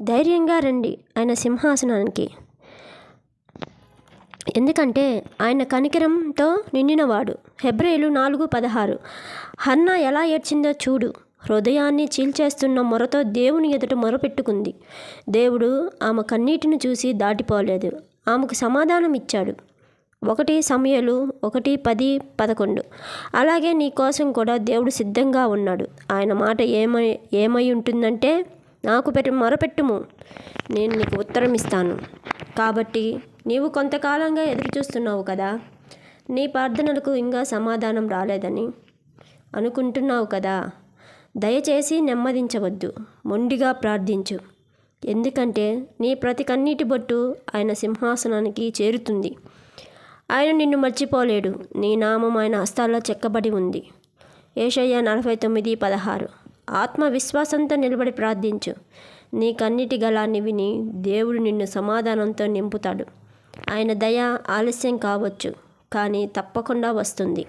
ధైర్యంగా రండి ఆయన సింహాసనానికి. ఎందుకంటే ఆయన కనికరంతో నిండినవాడు. హెబ్రేలు నాలుగు పదహారు. హన్న ఎలా ఏడ్చిందో చూడు. హృదయాన్ని చీల్చేస్తున్న మొరతో దేవుని ఎదుట మొరపెట్టుకుంది. దేవుడు ఆమె కన్నీటిని చూసి దాటిపోలేదు. ఆమెకు సమాధానం ఇచ్చాడు. ఒకటి సమయలు ఒకటి పది పదకొండు. అలాగే నీ కోసం కూడా దేవుడు సిద్ధంగా ఉన్నాడు. ఆయన మాట ఏమై ఏమై ఉంటుందంటే నాకు పెట్టి మొరపెట్టుము. నేను నీకు ఉత్తరం ఇస్తాను. కాబట్టి నీవు కొంతకాలంగా ఎదురు చూస్తున్నావు కదా. నీ ప్రార్థనలకు ఇంకా సమాధానం రాలేదని అనుకుంటున్నావు కదా. దయచేసి నెమ్మదించవద్దు. మొండిగా ప్రార్థించు. ఎందుకంటే నీ ప్రతి కన్నీటి బొట్టు ఆయన సింహాసనానికి చేరుతుంది. ఆయన నిన్ను మర్చిపోలేడు. నీ నామం ఆయన హస్తాల్లో చెక్కబడి ఉంది. ఏషయ్య నలభై తొమ్మిది పదహారు. ఆత్మవిశ్వాసంతో నిలబడి ప్రార్థించు. నీ కన్నిటి గలాన్ని విని దేవుడు నిన్ను సమాధానంతో నింపుతాడు. ఆయన దయ ఆలస్యం కావచ్చు కానీ తప్పకుండా వస్తుంది.